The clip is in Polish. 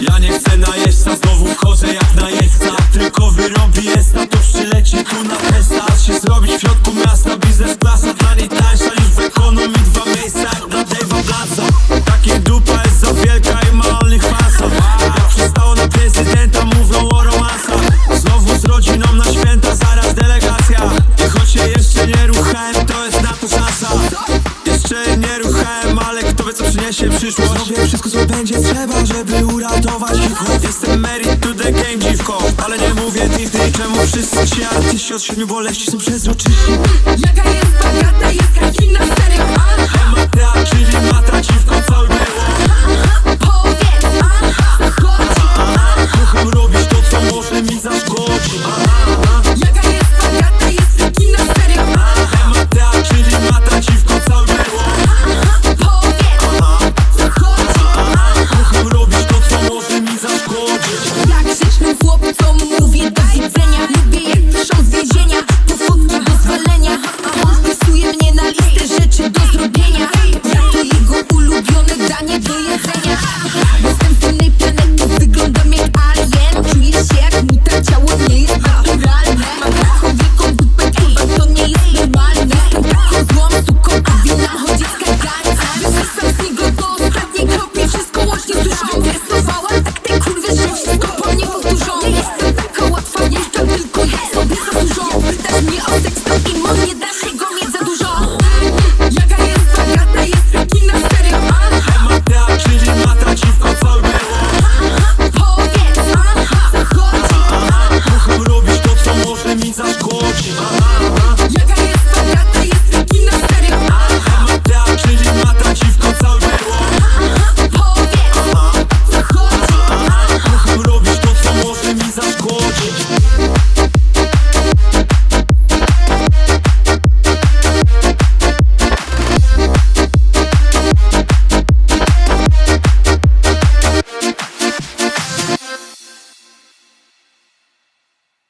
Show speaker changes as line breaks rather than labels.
Ja nie chcę na jeźdźca, znowu wchodzę jak na jeźdźca Tylko wyrobi jest, to przyleci tu na testa się zrobić w środku miasta, biznes klasa Dla niej tańsza już w ekonomii Dwa miejsca przyniesie przyszłość Zrobię wszystko co będzie trzeba, żeby uratować hip-hop Jestem married to the game dziwko Ale nie mówię ty, ty. Czemu wszyscy ci artyści od siedmiu boleści są przezroczyści